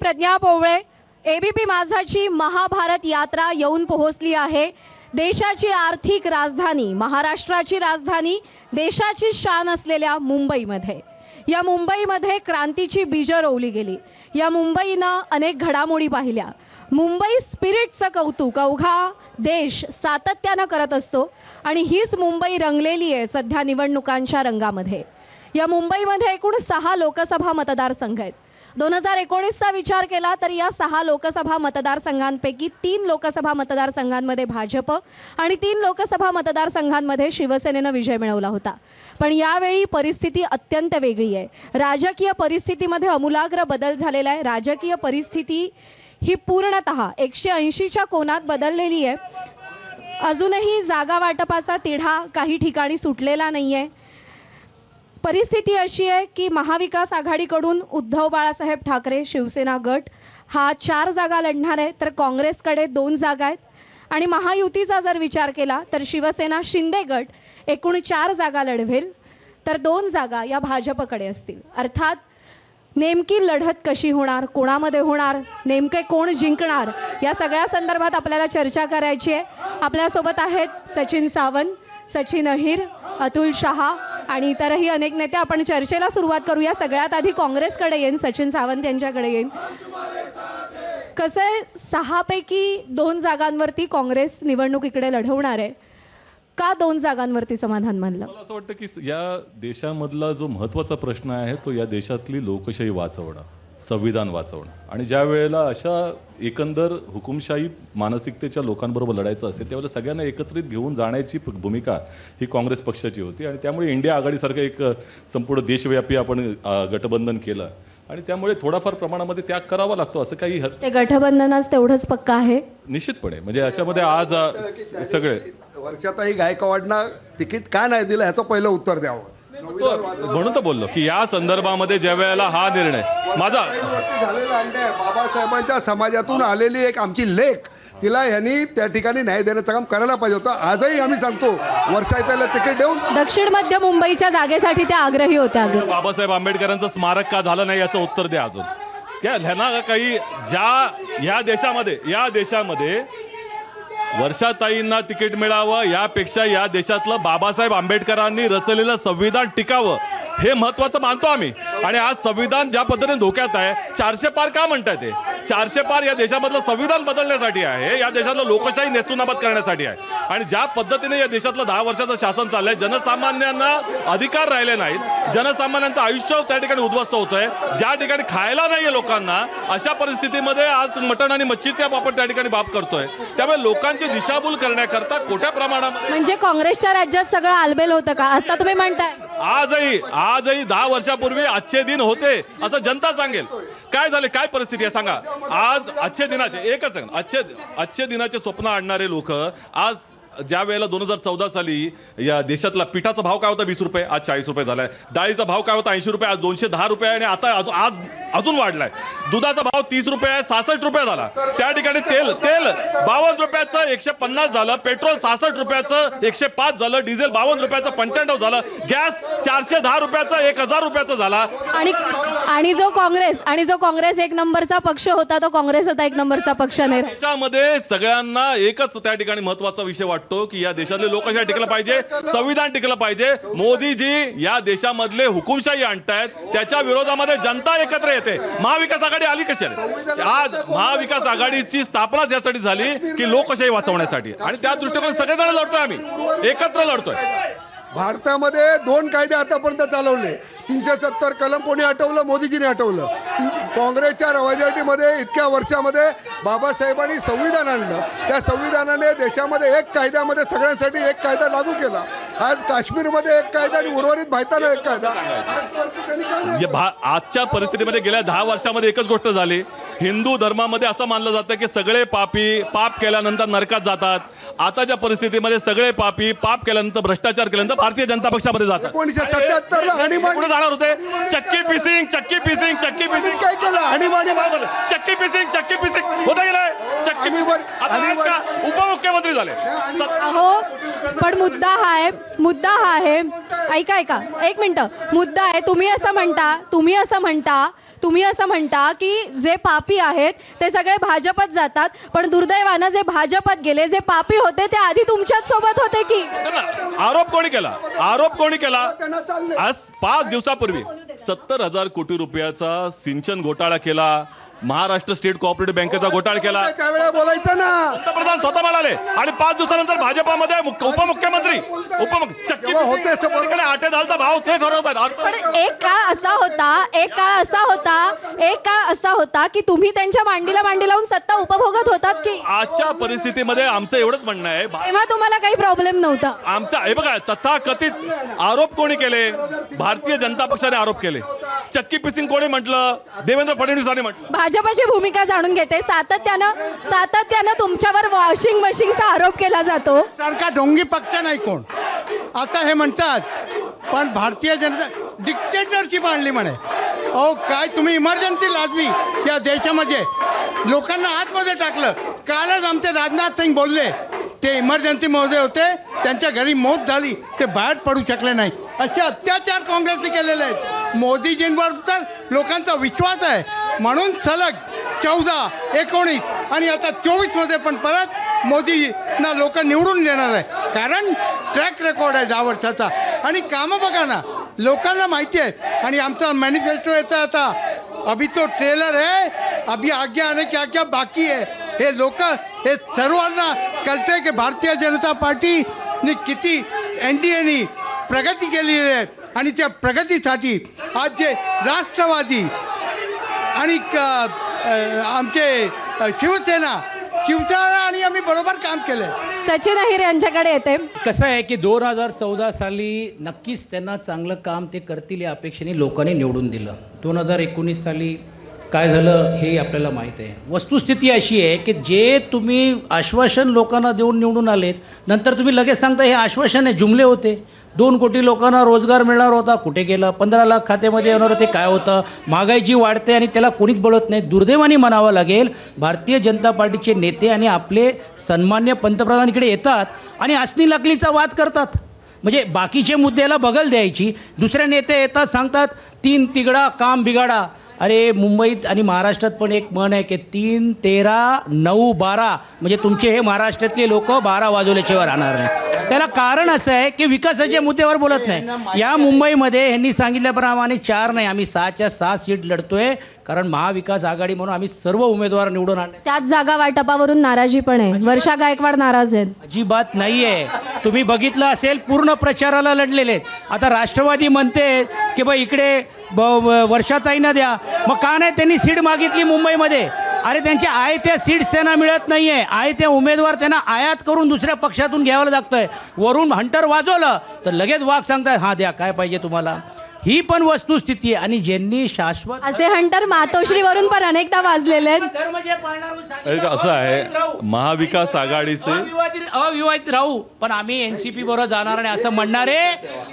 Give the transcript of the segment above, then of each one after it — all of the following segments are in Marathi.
प्रज्ञा पोवळे एबीपी माझाची महाभारत यात्रा येऊन पोहोचली आहे. देशाची आर्थिक राजधानी महाराष्ट्राची राजधानी देशाची शान असलेल्या मुंबईमध्ये. या मुंबईमध्ये क्रांतीची बीजं रोवली गेली. या मुंबईनं अनेक घडामोडी पाहिल्या. मुंबई स्पिरिटचं कौतुक. अवघा देश सातत्यानं करत असतो आणि हीच मुंबई रंगलेली आहे सध्या निवडणुकांच्या रंगामध्ये. या मुंबईमध्ये एकूण सहा लोकसभा मतदारसंघ आहेत. दोन हजार एकोणीसचा विचार केला तर या सहा लोकसभा मतदारसंघांपैकी तीन लोकसभा मतदारसंघांमध्ये भाजप आणि तीन लोकसभा मतदारसंघांमध्ये शिवसेनेनं विजय मिळवला होता. पण यावेळी परिस्थिती अत्यंत वेगळी आहे. राजकीय परिस्थितीमध्ये अमूलाग्र बदल झालेला आहे. राजकीय परिस्थिती ही पूर्णतः एकशे ऐंशीच्या कोनात बदललेली आहे. अजूनही जागा वाटपाचा तिढा काही ठिकाणी सुटलेला नाही आहे परिस्थिती अशी आहे की महाविकास आघाडीकडून उद्धव बाळासाहेब ठाकरे शिवसेना गट हा चार जागा लढणार आहे तर काँग्रेसकडे दोन जागा आहेत. आणि महायुतीचा जर विचार केला तर शिवसेना शिंदे गट एकूण चार जागा लढवेल तर दोन जागा या भाजपकडे असतील. अर्थात नेमकी लढत कशी होणार कोणामध्ये होणार नेमके कोण जिंकणार या सगळ्या संदर्भात आपल्याला चर्चा करायची आहे. आपल्यासोबत आहेत सचिन सावंत सचिन अहिर अतुल शहा आणि इतरही अनेक नेते आपण चर्चेला सुरुवात करूया. सगळ्यात आधी काँग्रेसकडे येईन सचिन सावंत यांच्याकडे येईन. कसं आहे सहापैकी दोन जागांवरती काँग्रेस निवडणूक इकडे लढवणार आहे. का दोन जागांवरती समाधान मानलं? मला असं वाटतं की या देशामधला जो महत्त्वाचा प्रश्न आहे तो या देशातली लोकशाही वाचवणं. संविधान वाचवणं. आणि ज्या वेळेला अशा एकंदर हुकुमशाही मानसिकतेच्या लोकांबरोबर लढायचं असेल त्यावेळेला सगळ्यांना एकत्रित घेऊन जाण्याची भूमिका ही काँग्रेस पक्षाची होती. आणि त्यामुळे इंडिया आघाडीसारखं एक संपूर्ण देशव्यापी आपण अ, गठबंधन केलं. आणि त्यामुळे थोडाफार प्रमाणामध्ये त्याग करावा लागतो असं काही ते गठबंधनच तेवढंच पक्का आहे? निश्चितपणे. म्हणजे याच्यामध्ये आज सगळे वर्षाताई गायकवाडना तिकीट का नाही दिलं ह्याचं पहिलं उत्तर द्यावं. म्हणून तर बोललो की या संदर्भामध्ये ज्या वेळेला हा निर्णय माझा वरती झालेला अन्याय बाबासाहेबांच्या समाजातून आलेली एक आमची लेख तिला यांनी त्या ठिकाणी न्याय देण्याचं काम करायला पाहिजे होतं. आजही आम्ही सांगतो वर्षाताईला तिकीट देऊन दक्षिण मध्य मुंबईच्या जागेसाठी त्या आग्रही होत्या बाबासाहेब आंबेडकरांचं स्मारक का झालं नाही याचं उत्तर द्या अजून. त्या ह्यांना काही ज्या या देशामध्ये या देशामध्ये वर्षाताईंना तिकीट मिळावं यापेक्षा या देशातलं बाबासाहेब आंबेडकरांनी रचलेलं संविधान टिकावं हे महत्वाचं मानतो आम्ही. आणि आज संविधान ज्या पद्धतीने धोक्यात आहे चारशे पार का म्हणताय ते? चारशे पार या देशामधलं संविधान बदलण्यासाठी आहे या देशातलं लोकशाही नेस्तुनाबत करण्यासाठी आहे. आणि ज्या पद्धतीने या देशातलं दहा वर्षाचं शासन चाललंय जनसामान्यांना अधिकार राहिले नाहीत. जनसामान्यांचं आयुष्य त्या ठिकाणी उद्ध्वस्त होतंय. ज्या ठिकाणी खायला नाहीये लोकांना अशा परिस्थितीमध्ये आज मटण आणि मच्छीचे आपण त्या ठिकाणी बाब करतोय. त्यामुळे लोकांची दिशाभूल करण्याकरता खोट्या प्रमाणामध्ये म्हणजे काँग्रेसच्या राज्यात सगळं आलबेल होतं का? आता तुम्ही म्हणताय. आजही आजही दहा वर्षापूर्वी आजचे दिन होते असं जनता सांगेल. काय झाले? काय परिस्थिती आहे? सांगा. आज आजचे दिनाचे एकच आहे आजचे दिनाचे स्वप्न आणणारे लोक आज ज्या वेळेला दोन हजार चौदा साली या देशातला पिठाचा भाव काय होता? वीस रुपये आज चाळीस रुपये झालाय. डाळीचा भाव काय होता? ऐंशी रुपये आज दोनशे दहा रुपये आणि आता आज अजून वाढलाय. दुधाचा भाव तीस रुपये आहे सहासष्ट रुपये झाला. त्या ठिकाणी तेल तेल बावन्न रुपयाचं एकशे पन्नास झालं पेट्रोल सहासष्ट रुपयाचं एकशे पाच झालं डिझेल बावन्न रुपयाचं पंच्याण्णव झालं गॅस चारशे दहा रुपयाचं एक हजार रुपयाचं झाला. आणि आणि जो काँग्रेस आणि जो काँग्रेस एक नंबरचा पक्ष होता तो काँग्रेस आता एक नंबरचा पक्ष नाही. देशामध्ये सगळ्यांना एकच त्या ठिकाणी महत्त्वाचा विषय वाटतो की या देशातले लोकशाही टिकलं पाहिजे संविधान टिकलं पाहिजे. मोदीजी या देशामधले हुकुमशाही आणतायत त्याच्या विरोधामध्ये जनता एकत्र येते. महाविकास आघाडी आली कशाने? आज महाविकास आघाडीची स्थापनाच यासाठी झाली की लोकशाही वाचवण्यासाठी. आणि त्या दृष्टिकोन सगळेजण लढतोय आम्ही. एकत्र लढतोय. भारतामध्ये दोन कायदे आतापर्यंत चालवले. तीनशे सत्तर कलम कोणी हटवलं मोदीजीने हटवलं काँग्रेसच्या रवाजाटीमध्ये इतक्या वर्षामध्ये बाबासाहेबांनी संविधान आणलं. त्या संविधानाने देशामध्ये एक कायद्यामध्ये सगळ्यांसाठी एक कायदा लागू केला. आज काश्मीरमध्ये एक कायदा आणि उर्वरित भारतानं एक कायदा. म्हणजे भा- आजच्या परिस्थितीमध्ये गेल्या दहा वर्षामध्ये एकच गोष्ट झाली. हिंदू धर्मामध्ये असं मानलं जातं की सगळे पापी पाप केल्यानंतर नरकात जातात. आताच्या परिस्थितीमध्ये सगळे पापी पाप केल्यानंतर भ्रष्टाचार केल्यानंतर भारतीय जनता पक्षामध्ये जातात. जाणार होते. चक्की पिसिंग चक्की पिसिंग चक्की पिसिंग. काय केलं? चक्की पिसिंग चक्की पिसिंग. होतं नाही? चक्की आता उपमुख्यमंत्री झाले? अहो पण मुद्दा हा आहे मुद्दा हा आहे. ऐका ऐका. एक मिनिट. मुद्दा आहे तुम्ही असं म्हणता तुम्ही असं म्हणता तुम्ही असं म्हणता की जे पापी आहेत ते सगळे भाजपात जातात पण दुर्दैवानं जे भाजपात गेले जे पापी होते ते आधी तुमच्याच सोबत होते की? आरोप कोणी केला? आरोप कोणी केला? आज पाच दिवसापूर्वी सत्तर हजार कोटी रुपयाचा सिंचन घोटाळा केला. महाराष्ट्र स्टेट कोऑपरेटिव्ह बँकेचा घोटाळा केला. त्यावेळेला बोलायचं ना. पंतप्रधान स्वतः म्हणाले आणि पाच दिवसानंतर भाजपामध्ये मुख्य- उपमुख्यमंत्री. उपमुख्य चक्की जेव्हा होते असं बरोबर. तिकडे आटे दालचा भाव ते ठरवतात पण एक काळ असा होता एक काळ असा होता एक काळ असा होता की तुम्ही त्यांच्या मांडीला मांडी लावून सत्ता उपभोगत होतात की? आजच्या परिस्थितीमध्ये आमचं एवढंच म्हणणं आहे. भा- तेव्हा तुम्हाला काही प्रॉब्लेम नव्हता. आमच्या हे बघा तथाकथित आरोप कोणी केले? भारतीय जनता पक्षाने आरोप केले. चक्की पिसिंग कोणी म्हटलं? देवेंद्र फडणवीसांनी म्हटलं. भाजपाची भूमिका जाणून घेते. सातत्यानं सातत्यानं तुमच्यावर वॉशिंग मशीनचा आरोप केला जातो. सारखा ढोंगी पक्ष नाही कोण. आता हे म्हणतात पण भारतीय जनता डिक्टेटरशिप आणली म्हणे. अहो काय तुम्ही इमर्जन्सी लादली या देशामध्ये. लोकांना आतमध्ये टाकलं. कालच आमचे राजनाथ सिंग बोलले ते इमर्जन्सी मध्ये होते त्यांच्या घरी मौत झाली ते बाहेर पडू शकले नाही. असे अत्याचार काँग्रेसने केलेले आहेत. मोदीजींवर तर लोकांचा विश्वास आहे. म्हणून सलग चौदा एकोणीस आणि आता चोवीसमध्ये पण परत मोदींना लोक निवडून देणार आहे. कारण ट्रॅक रेकॉर्ड आहे दहा वर्षाचा आणि कामं बघा ना लोकांना माहिती आहे. आणि आमचा मॅनिफेस्टो येतं आता. अभी तो ट्रेलर आहे. अभी आज्ञा आणि क्या क्या बाकी आहे. हे लोक हे सर्वांना कळते की भारतीय जनता पार्टीने किती एन डी एनी प्रगती केलेली आहे. आणि त्या प्रगतीसाठी आज जे राष्ट्रवादी आणि आमचे शिवसेना शिवसेना आणि आम्ही बरोबर काम केलंय. सचिन अहिर यांच्याकडे येते. कसं आहे की दोन हजार चौदा साली नक्कीच त्यांना चांगलं काम ते करतील या अपेक्षेने लोकांनी निवडून दिलं. दोन हजार एकोणीस साली काय झालं हे आपल्याला माहीत आहे. वस्तुस्थिती अशी आहे की जे तुम्ही आश्वासन लोकांना देऊन निवडून आलेत नंतर तुम्ही लगेच सांगता हे आश्वासन आहे जुमले होते. दोन कोटी लोकांना रोजगार मिळणार होता. कुठे गेलं? पंधरा लाख खात्यामध्ये येणार होते. काय होतं? महागाईची वाढते आणि त्याला कोणीच बोलत नाही. दुर्दैवाने म्हणावं लागेल भारतीय जनता पार्टीचे नेते आणि आपले सन्मान्य पंतप्रधान इकडे येतात आणि असनी लकलीचा वाद करतात. म्हणजे बाकीचे मुद्द्याला बगल द्यायची. दुसरे नेते येतात सांगतात तीन तिगडा काम बिघाडा. अरे मुंबईत आणि महाराष्ट्रात पण एक म्हण आहे की तीन तेरा नऊ बारा. म्हणजे तुमचे हे महाराष्ट्रातले लोक बारा वाजवल्याशिवाय राहणार नाही त्याला कारण असं आहे की विकासाच्या मुद्द्यावर बोलत नाही. या मुंबईमध्ये यांनी सांगितल्याप्रमाणे चार नाही आम्ही सहाच्या सहा सीट लढतोय. कारण महाविकास आघाडी म्हणून आम्ही सर्व उमेदवार निवडून आणले. त्याच जागा वाटपावरून नाराजी पण आहे. वर्षा गायकवाड नाराज आहेत. अजिबात नाहीये. तुम्ही बघितलं असेल पूर्ण प्रचाराला लढलेले आहेत. आता राष्ट्रवादी म्हणते की बा इकडे ब- ब- वर्षाताईंना द्या. मग का नाही त्यांनी सीट मागितली मुंबईमध्ये? अरे त्यांच्या आहे त्या सीट्स त्यांना मिळत नाहीये. आहे त्या उमेदवार त्यांना आयात करून दुसऱ्या पक्षातून घ्यावं लागतंय. वरून हंटर वाजवलं तर लगेच वाघ सांगताय हा द्या काय पाहिजे तुम्हाला? ही पण वस्तुस्थिती आहे. आणि ज्यांनी शाश्वत असे हंटर मातोश्रीवरून पण अनेकदा वाजलेले आहेत. धर्म जे पाळणार एक असं आहे महाविकास आघाडीचे अविवाहित अविवाहित राहू. पण आम्ही एनसीपी बरोबर जाणार नाही असं म्हणणारे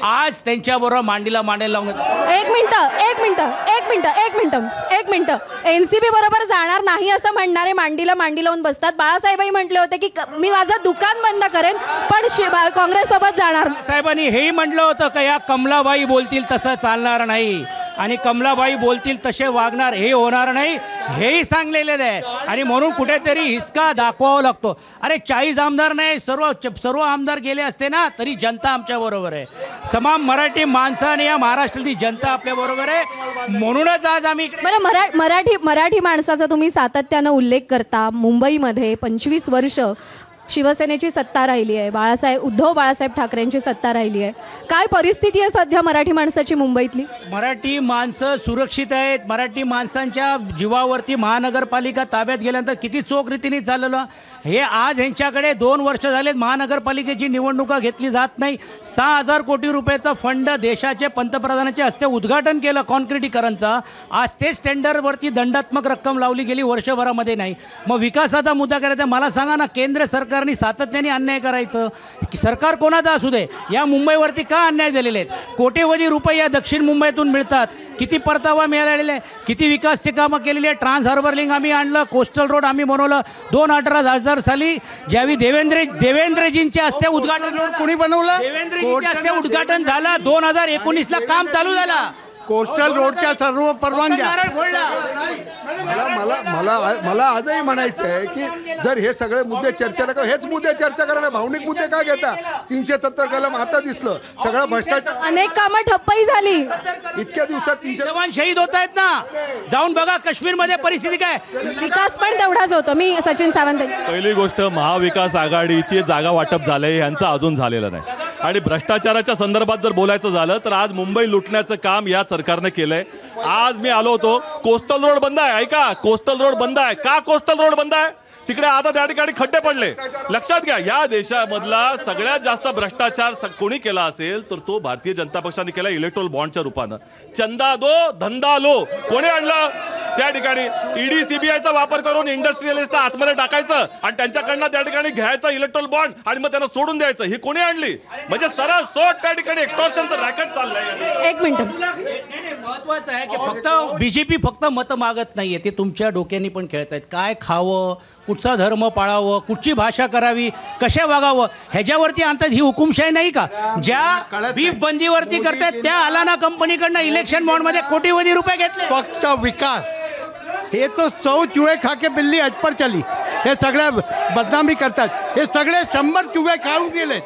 आज त्यांच्या बरोबर मांडीला मांडायला लावून एक मिनिट एक मिनिट एक मिनिट एक मिनिट एक मिनिट. एनसीपी बरोबर जाणार नाही असं म्हणणारे मांडीला मांडी लावून बसतात. बाळासाहेबही म्हटले होते की क- मी माझं दुकान बंद करेन पण काँग्रेस सोबत जाणार. साहेबांनी हेही म्हटलं होतं का या कमलाबाई बोलतील तसं चालणार नाही. आणि कमलाबाई बोलतील तसे वागणार हे होणार नाही हेही सांगलेले आहे आणि म्हणून कुठेतरी हिसका दाखवावा लागतो. अरे चाळीस आमदार नाही सर्व सर्व आमदार गेले असते ना तरी जनता आमच्या बरोबर आहे. समान मराठी माणसाने या महाराष्ट्रातली जनता आपल्या बरोबर आहे. म्हणूनच आज आम्ही बरं मरा मराठी मराठी माणसाचा तुम्ही सातत्यानं उल्लेख करता. मुंबईमध्ये पंचवीस वर्ष शिवसेनेची सत्ता राहिली आहे. बाळासाहेब उद्धव बाळासाहेब ठाकरेंची सत्ता राहिली आहे. काय परिस्थिती आहे सध्या मराठी माणसाची मुंबईतली? मराठी माणसं सुरक्षित आहेत. मराठी माणसांच्या जीवावरती महानगरपालिका ताब्यात गेल्यानंतर किती चोख रीतीने चाललं हे आज ह्यांच्याकडे दोन वर्ष झालेत. महानगरपालिकेची निवडणुका घेतली जात नाही. सहा हजार कोटी रुपयाचा फंड देशाचे पंतप्रधानाचे हस्ते उद्घाटन केलं कॉन्क्रिटीकरणचा. आज तेच टेंडरवरती दंडात्मक रक्कम लावली गेली वर्षभरामध्ये नाही. मग विकासाचा मुद्दा करायचा मला सांगा ना केंद्र सरकारने सातत्याने अन्याय करायचं? सरकार कोणाचा असू दे. या मुंबईवरती का अन्याय झालेले आहेत? कोटेवधी रुपये या दक्षिण मुंबईतून मिळतात. किती परतावा मिळालेला आहे? किती विकासची कामं केलेली आहे ट्रान्स हार्बर लिंक आम्ही आणलं कोस्टल रोड आम्ही बनवलं. दोन अठरा हजार साली ज्यावेळी देवेंद्र देवेंद्रजींच्या हस्ते उद्घाटन कोणी बनवलं? देवेंद्रजींच्या हस्ते उद्घाटन झालं. दोन हजार एकोणीसला काम चालू झालं. कोस्टल रोडच्या सर्व परवानग्या. मला मला मला मला आजही म्हणायचं आहे की जर हे सगळे मुद्दे चर्चेला का हेच मुद्दे चर्चा करा भावनिक मुद्दे काय घेता? तीनशे सत्तर कलम आता दिसलं. सगळं भ्रष्टाचार अनेक कामं ठप्पही झाली. इतक्या दिवसात तीनशे जवान शहीद होत आहेत ना? जाऊन बघा काश्मीरमध्ये परिस्थिती काय. विकास पण तेवढाच होतो. मी सचिन सावंत पहिली गोष्ट महाविकास आघाडीची जागा वाटप झालंय यांचं अजून झालेलं नाही. आणि भ्रष्टाचाराच्या संदर्भात जर बोलायचं झालं तर आज मुंबई लुटण्याचं काम या सरकारनं केलंय. आज मी आलो होतो. कोस्टल रोड बंद आहे. ऐका कोस्टल रोड बंद आहे. का कोस्टल रोड बंद आहे? तिकडे आता त्या ठिकाणी खड्डे पडले. लक्षात घ्या या देशामधला सगळ्यात जास्त भ्रष्टाचार कोणी केला असेल तर तो भारतीय जनता पक्षाने केला इलेक्ट्रोल बॉन्डच्या रूपानं. चंदा दो धंदा लो. कोणी आणलं? त्या ठिकाणी ईडी सीबीआयचा वापर करून इंडस्ट्रियलिस्टला आतमध्ये टाकायचं आणि त्यांच्याकडनं त्या ठिकाणी घ्यायचं इलेक्ट्रोल बॉन्ड आणि मग त्यांना सोडून द्यायचं. ही कोणी आणली? म्हणजे सरळ सोट त्या ठिकाणी एक्सटॉर्शनचं रॅकेट चाललंय. एक मिनिट. महत्वाचं आहे की फक्त बीजेपी फक्त मतं मागत नाहीये ते तुमच्या डोक्याने पण खेळत आहेत काय खावं कुठचा धर्म पाळावं कुठची भाषा करावी कशा वागावं ह्याच्यावरती आणतात ही हुकुमशाही नाही का? ज्या बीफ बंदीवरती करतायत त्या अलाना कंपनीकडनं इलेक्शन बॉन्डमध्ये कोटीवधी रुपये घेतले. फक्त विकास. हे तो सौ चुहे खा के बिल्ली अज पर चली. हे सगळ्या बदनामी करतात. हे सगळे शंभर चुहे खाऊन गेले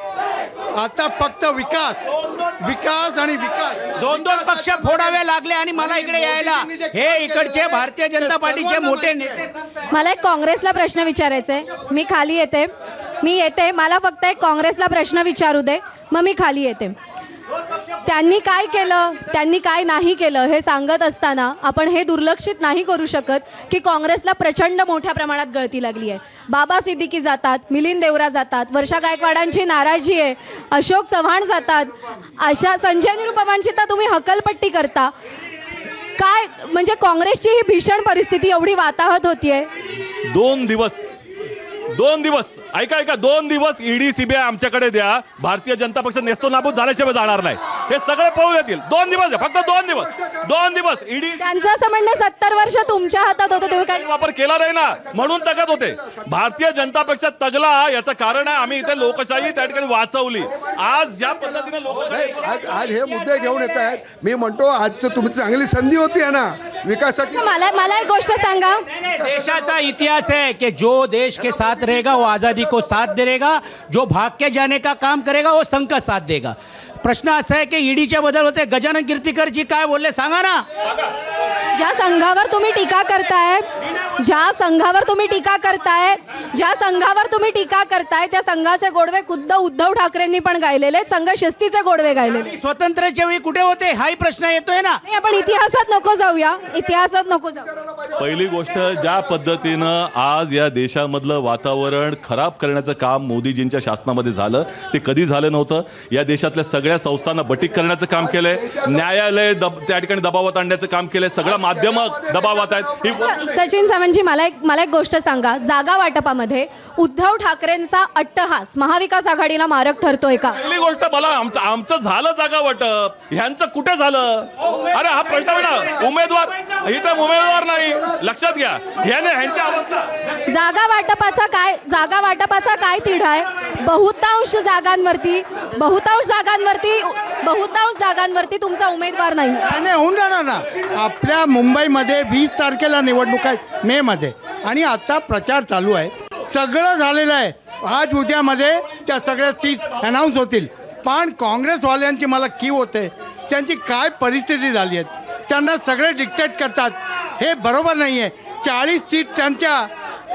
आता फक्त विकास. विकास आणि विकास. दोन दोन पक्ष फोडावे लागले आणि मला इकडे यायला. हे इकडचे भारतीय जनता पार्टीचे मोठे नेते. मला एक काँग्रेसला प्रश्न विचारायचा आहे मी खाली येते. मी येते. मला फक्त एक काँग्रेसला प्रश्न विचारू दे. मग मी खाली येते. त्यांनी काय केलं? त्यांनी काय नाही केलं हे सांगत असताना आपण हे दुर्लक्षित नाही करू शकत की काँग्रेसला प्रचंड मोठ्या प्रमाणात गळती लागली आहे. बाबा सिद्दीकी जातात मिलिंद देवरा जातात वर्षा गायकवाडांची नाराजी आहे अशोक चव्हाण जातात. अशा संजय निरुपमांची तर तुम्ही हकलपट्टी करता. काय म्हणजे काँग्रेसची ही भीषण परिस्थिती एवढी वाताहत होतीये? दोन दिवस दोन दिवस ऐका ऐका दोन दिवस ईडी सीबीआय आमच्याकडे द्या. भारतीय जनता पक्ष नेस्तो नाबूद झाल्याशिवाय जाणार नाही. हे सगळे पळू देतील दोन दिवस आहे, फक्त दोन दिवस. दोन दिवस ईडी त्यांचं असं म्हणणं सत्तर वर्ष तुमच्या हातात होतं तुम्ही काय वापर केला नाही ना. म्हणून तगत होते. भारतीय जनता पक्ष तजला याचं कारण आहे आम्ही इथे लोकशाही त्या ठिकाणी वाचवली. आज ज्या पद्धतीने लोकशाही आज हे मुद्दे घेऊन येत आहेत. मी म्हणतो आज तुमची चांगली संधी होती आहे ना. विकासाची मला मला एक गोष्ट सांगा. देशाचा इतिहास है कि जो देश के साथ रहेगा वो आजादी को साथ देगा, जो भाग के जाने का काम करेगा, वो संघ का साथ देगा। प्रश्न असा की ईडीच्या बदल होते, गजानन कीर्तीकरजी काय बोलले, सांगा ना? ज्या संघा तुम्ही टीका करताय ज्या संघावर तुम्ही टीका करताय ज्या संघावर तुम्ही टीका करताय त्या संघाचे गोडवे खुद्द उद्धव ठाकरेंनी पण गायलेले. संघ शिस्तीचे गोडवे गायलेले स्वतंत्रच्या वेळी कुठे होते हाही प्रश्न येतोय ना. नाही आपण इतिहासात नको जाऊया इतिहासात नको जाऊ. पहिली गोष्ट ज्या पद्धतीनं आज या देशामधलं वातावरण खराब करण्याचं काम मोदीजींच्या शासनामध्ये झालं ते कधी झालं नव्हतं? या देशातल्या सगळ्या संस्थांना बटीक करण्याचं काम केलंय न्यायालय दब त्या ठिकाणी दबावात आणण्याचं काम केलंय सगळं माध्यम दबावात आहेत. सचिन सावंतजी मला एक मला एक गोष्ट सांगा. जागा वाटपामध्ये उद्धव ठाकरेंचा अट्टहास महाविकास आघाडीला मारक ठरतोय का? पहिली गोष्ट मला आमचं आमचं झालं जागा वाटप. ह्यांचं कुठे झालं? अरे हा प्रश्न आहे ना. उमेदवार इथं उमेदवार नाही. लक्षात घ्या. ह्याने ह्यांच्या अवस्था. जागा वाटपाचा काय जागा वाटपाचा काय तिढा आहे? बहुतांश जागांवरती बहुतांश जागांवरती बहुतांश जागांवरती तुमचा उमेदवार नाही. नाही नाही, होऊन जाणार ना. आपल्या मुंबईमध्ये वीस तारखेला निवडणूक आहे मे मध्ये. आणि आता प्रचार चालू आहे. सगळं झालेलं आहे. आज उद्यामध्ये त्या सगळ्या सीट अनाऊन्स होतील. पण काँग्रेसवाल्यांची मला कीव होते. त्यांची काय परिस्थिती झाली आहे? त्यांना सगळे डिक्टेट करतात. हे बरोबर नाही आहे चाळीस सीट त्यांच्या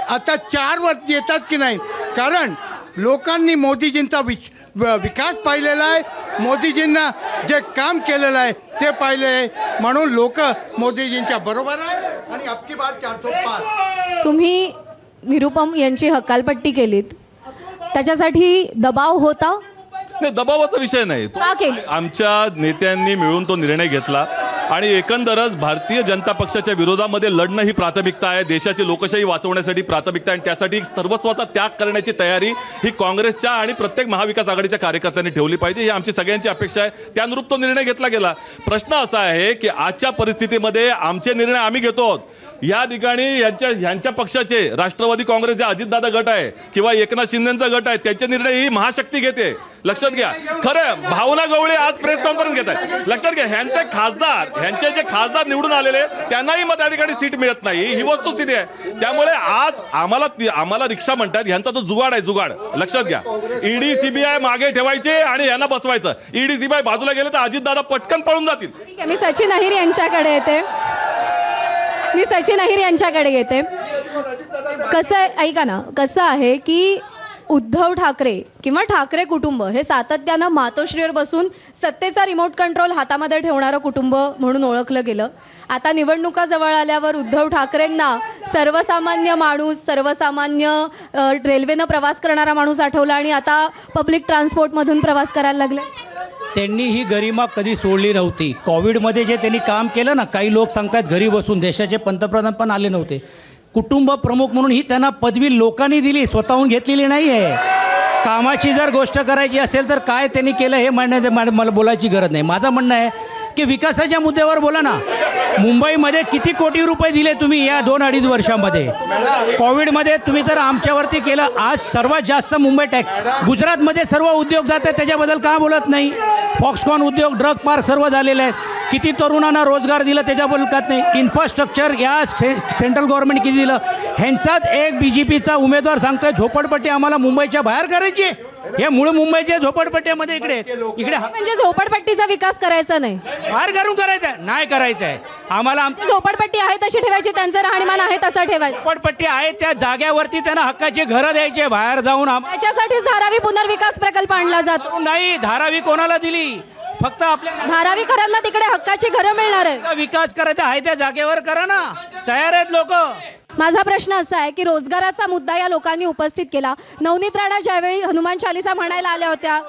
आता चार वर येतात की नाही? कारण लोकांनी मोदीजींचा विश व- विकास पाहिलेला आहे. मोदीजींना जे काम केलेलं आहे ते पाहिले आहे म्हणून लोक मोदीजींच्या बरोबर आहे आणि अबकी बार चारशे पाच तुम्ही निरुपम यांची हकालपट्टी केलीत. त्याच्यासाठी दबाव होता? नाही दबावाचा विषय नाही. का केली? आमच्या नेत्यांनी मिळून तो निर्णय घेतला. आणि एकंदरच भारतीय जनता पक्षाच्या विरोधामध्ये लढणं ही प्राथमिकता आहे. देशाची लोकशाही वाचवण्यासाठी प्राथमिकता आहे. आणि त्यासाठी सर्वस्वाचा त्याग करण्याची तयारी ही काँग्रेसच्या आणि प्रत्येक महाविकास आघाडीच्या कार्यकर्त्यांनी ठेवली पाहिजे. ही आमची सगळ्यांची अपेक्षा आहे. त्यानुरूप तो निर्णय घेतला गेला. प्रश्न असा आहे की आजच्या परिस्थितीमध्ये आमचे निर्णय आम्ही घेतो आहोत. या ठिकाणी यांच्या यांच्या पक्षाचे राष्ट्रवादी काँग्रेस जे अजितदादा गट आहे किंवा एकनाथ शिंदेचा गट आहे त्याचे निर्णय ही महाशक्ती घेते. लक्षात घ्या. खरं भावना गवळे आज प्रेस कॉन्फरन्स घेत आहे लक्षात घ्या ह्यांचे खासदार ह्यांचे जे खासदार निवडून आलेले त्यांनाही मग त्या ठिकाणी सीट मिळत नाही. ही वस्तुस्थिती आहे. त्यामुळे आज आम्हाला आम्हाला रिक्षा म्हणतात ह्यांचा तो जुगाड आहे जुगाड. लक्षात घ्या. ईडी सीबीआय मागे ठेवायचे आणि यांना बसवायचं. ईडी सीबीआय बाजूला गेले तर अजितदादा पटकन पळून जातील. मी सचिन अहिर यांच्याकडे येते. मी सचिन अहिर यांच्याकडे येते कसं आहे ऐका ना कसं आहे की उद्धव ठाकरे किंवा ठाकरे कुटुंब हे सातत्यानं मातोश्रीवर बसून सत्तेचा रिमोट कंट्रोल हातामध्ये ठेवणारं कुटुंब म्हणून ओळखलं गेलं. आता निवडणुका जवळ आल्यावर उद्धव ठाकरेंना सर्वसामान्य माणूस सर्वसामान्य रेल्वेनं प्रवास करणारा माणूस आठवला आणि आता पब्लिक ट्रान्सपोर्टमधून प्रवास करायला लागले. त्यांनी ही गरिमा कधी सोडली नव्हती. कोविडमध्ये जे त्यांनी काम केलं ना काही लोक सांगतात घरी बसून देशाचे पंतप्रधान पण आले नव्हते. कुटुंब प्रमुख म्हणून ही त्यांना पदवी लोकांनी दिली स्वतःहून घेतलेली नाही आहे. कामाची जर गोष्ट करायची असेल तर काय त्यांनी केलं हे म्हणण्याचं मला बोलायची गरज नाही. माझं म्हणणं आहे की विकासाच्या मुद्द्यावर बोला ना. मुंबईमध्ये किती कोटी रुपये दिले तुम्ही या दोन अडीच वर्षामध्ये? कोविडमध्ये तुम्ही तर आमच्यावरती केलं आज सर्वात जास्त मुंबई टॅक्स. गुजरातमध्ये सर्व उद्योग जातात त्याच्याबद्दल का बोलत नाही? फॉक्सकॉन उद्योग ड्रग पार्क सर्व झालेले आहेत. किती तरुणांना रोजगार दिला त्याच्याबद्दल बोलकात नाही? इन्फ्रास्ट्रक्चर या से सेंट्रल गव्हर्नमेंट किती दिलं? ह्यांचाच एक बी जे पीचा उमेदवार सांगतोय झोपडपट्टी आम्हाला मुंबईच्या बाहेर करायची आहे. हे मूळ मुंबईच्या झोपडपट्ट्यामध्ये इकडे आहेत. इकडे हा- म्हणजे झोपडपट्टीचा विकास करायचा नाही. बाहेर करून करायचं आहे नाही करायचं आहे आम्हाला आमच्या जी झोपडपट्टी आहे तशी ठेवायची त्यांचं राहणीमान आहे तसं ठेवायचं. झोपडपट्टी आहे त्या जाग्यावरती त्यांना हक्काची घरं द्यायचे बाहेर जाऊन आम- त्याच्यासाठीच धारावी पुनर्विकास प्रकल्प आणला जातो. नाही. धारावी कोणाला दिली? फक्त आपल्या धारावीकरांना तिकडे हक्काची घरं मिळणार आहे विकास करायचा आहे त्या जागेवर. करा ना. तयार आहेत लोक. माझा प्रश्न असा आहे की रोजगाराचा मुद्दा या लोकांनी उपस्थित केला. नवनीत राणा ज्यावेळी हनुमान चालिसा म्हणायला आल्या होत्या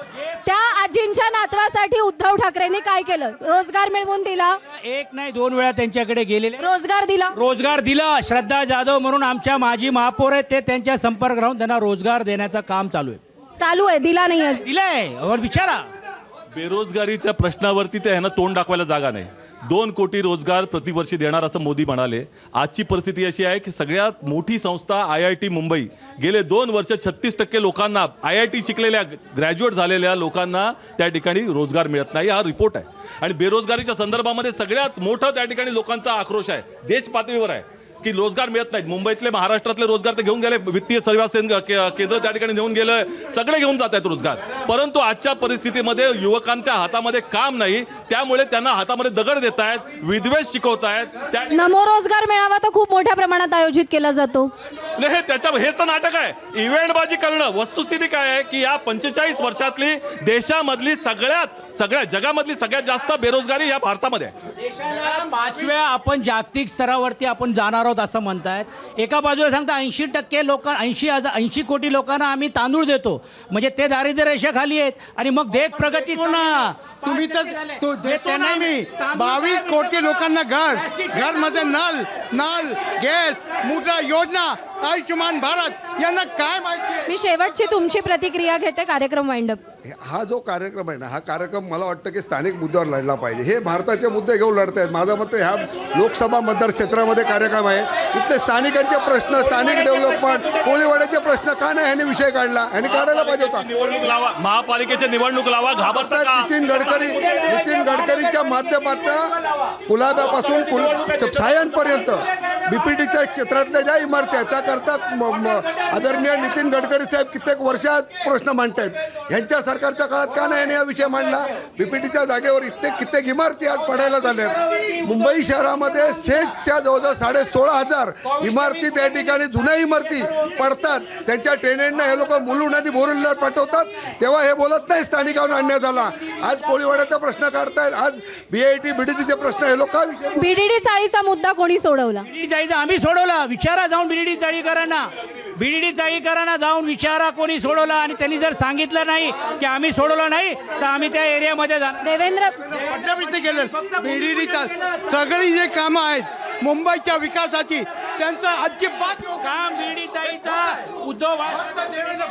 त्या आजींच्या नातवासाठी उद्धव ठाकरेंनी काय केलं? रोजगार मिळवून दिला? एक नाही दोन वेळा त्यांच्याकडे गेलेले. रोजगार दिला? रोजगार दिला. श्रद्धा जाधव म्हणून आमच्या माजी महापौर आहेत ते त्यांच्या संपर्क राहून त्यांना रोजगार देण्याचं काम चालू आहे. चालू आहे दिला नाही अजून. दिलंय. और विचारा. बेरोजगारीच्या प्रश्नावरती ते ह्यांना तोंड दाखवायला जागा नाही. दोन कोटी रोजगार प्रतिवर्षी देणार असं मोदी म्हणाले. आजची परिस्थिती अशी आहे की सगळ्यात मोठी संस्था आय आय टी मुंबई. गेले दोन वर्ष छत्तीस टक्के लोकांना आय आय टी शिकलेल्या ग्रॅज्युएट झालेल्या लोकांना त्या ठिकाणी रोजगार मिळत नाही. हा रिपोर्ट आहे. आणि बेरोजगारीच्या संदर्भामध्ये सगळ्यात मोठं त्या ठिकाणी लोकांचा आक्रोश आहे. देश पातळीवर आहे की रोजगार मिळत नाहीत. मुंबईतले महाराष्ट्रातले रोजगार ते घेऊन गेले. वित्तीय सेवा के- केंद्र त्या ठिकाणी नेऊन गेलं. सगळे घेऊन जात आहेत रोजगार. परंतु आजच्या परिस्थितीमध्ये युवकांच्या हातामध्ये काम नाही. त्यामुळे त्यांना हातामध्ये दगड देत आहेत विद्वेष शिकवत आहेत त्या नमो रोजगार मेळावा तर खूप मोठ्या प्रमाणात आयोजित केला जातो. नाही, हे त्याच्या हे तर नाटक आहे. इव्हेंटबाजी करणं वस्तुस्थिती काय आहे की या पंचेचाळीस वर्षातली देशामधली सगळ्यात सगळ्या जगामधली सगळ्यात जास्त बेरोजगारी या भारतामध्ये आहे. देशाला पाचव्या आपण जागतिक स्तरावरती आपण जाणार आहोत असं म्हणतायत. एका बाजूला सांगता ऐंशी टक्के लोक ऐंशी हजार ऐंशी कोटी लोकांना आम्ही तांदूळ देतो. म्हणजे ते दारिद्र्य रेषेखाली आहेत. आणि मग देश प्रगती तुम्ही तर बावीस कोटी लोकांना घर घरमध्ये नल नल गॅस मुद्रा योजना आयुष्यमान भारत यांना काय माहिती आहे? मी शेवटची तुमची प्रतिक्रिया घेते कार्यक्रम वाइंडअप हा जो कार्यक्रम आहे ना हा कार्यक्रम मला वाटतं की स्थानिक मुद्द्यावर लढला पाहिजे. हे भारताचे मुद्दे घेऊन लढत आहेत. माझं मत ह्या लोकसभा मतदार क्षेत्रामध्ये कार्यक्रम आहे. इथले स्थानिकांचे प्रश्न स्थानिक डेव्हलपमेंट कोळीवाड्याचे प्रश्न का नाही ह्याने विषय काढला. ह्याने काढायला पाहिजे होता. निवडणूक लावा महापालिकेची निवडणूक लावा घाबरता का? नितीन गडकरी नितीन गडकरींच्या माध्यमातून कुलाब्यापासून कुल सायनपर्यंत. बीपीटीच्या क्षेत्रातल्या ज्या इमारती आहेत त्याकरता आदरणीय नितीन गडकरी साहेब कित्येक वर्षात प्रश्न मांडतायत. यांच्या सरकारच्या काळात का नाही हा विषय मांडला? बीपीटीच्या जागेवर इतके कित्येक इमारती आज पडायला झाल्यात. मुंबई शहरामध्ये सेजच्या जवळजवळ साडे सोळा हजार इमारती त्या ठिकाणी जुन्या इमारती पडतात. त्यांच्या टेनेंटना हे लोक मुलुंड आणि बोरुलला पाठवतात. तेव्हा हे बोलत नाही स्थानिकांना आणण्यात आला आज कोळीवाड्याचा प्रश्न काढतायत. आज बीआयटी बीडीटीचे प्रश्न हे लोक बीडीडी चाळीचा मुद्दा कोणी सोडवला? चाळीचा आम्ही सोडवला. विचारा जाऊन बीडीडी चाळीकरांना बीडीडी चाळीकरांना जाऊन विचारा कोणी सोडवला. आणि त्यांनी जर सांगितलं नाही की आम्ही सोडवलं नाही तर आम्ही त्या एरियामध्ये जाणार देवेंद्र फडणवीस ने केलं बीडीडीचा सगळी जे कामं आहेत मुंबईच्या विकासाची त्यांचं अजिबात काम बीडीडी चाळीचा उद्धव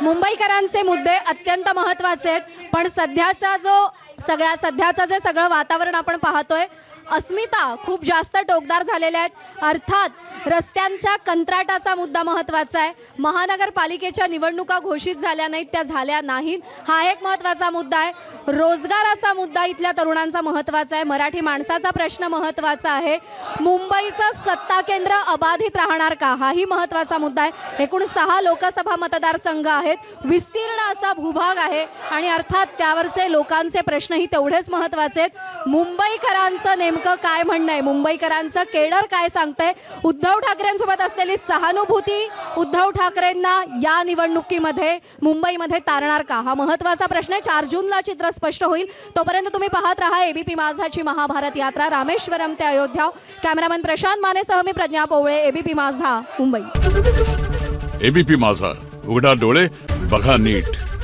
मुंबईकरांचे मुद्दे अत्यंत महत्त्वाचे आहेत. पण सध्याचा जो सगळ्या सध्याचं जे सगळं वातावरण आपण पाहतोय अस्मिता खूप जास्त टोकदार झालेल्या आहेत. अर्थात रस्त्यांच्या कंत्राटाचा मुद्दा महत्त्वाचा आहे. महानगरपालिकेच्या निवडणुका घोषित झाल्या नाहीत त्या झाल्या नाहीत. हा एक महत्त्वाचा मुद्दा आहे. रोजगाराचा मुद्दा इथल्या तरुणांचा महत्त्वाचा आहे. मराठी माणसाचा प्रश्न महत्त्वाचा आहे. मुंबईचं सत्ता केंद्र अबाधित राहणार का? हाही महत्त्वाचा मुद्दा आहे. एकूण सहा लोकसभा मतदारसंघ आहेत. विस्तीर्ण असा भूभाग आहे. आणि अर्थात त्यावरचे लोकांचे प्रश्नही तेवढेच महत्त्वाचे आहेत. मुंबईकरांचं नेमकं काय म्हणणं आहे? मुंबईकरांचं केडर काय सांगतंय? उद्धव ठाकरेंसोबत असलेली सहानुभूती उद्धव ठाकरेंना या निवडणुकीमध्ये मुंबईमध्ये तारणार का? हा महत्त्वाचा प्रश्न आहे. चार जूनला चित्र स्पष्ट होईल. तोपर्यंत तुम्ही पाहत राहा एबीपी माझाची महाभारत यात्रा रामेश्वरम ते अयोध्या. कॅमेरामॅन प्रशांत मानेसह मी प्रज्ञा पोवळे एबीपी माझा मुंबई. एबीपी माझा उघडा डोळे बघा नीट.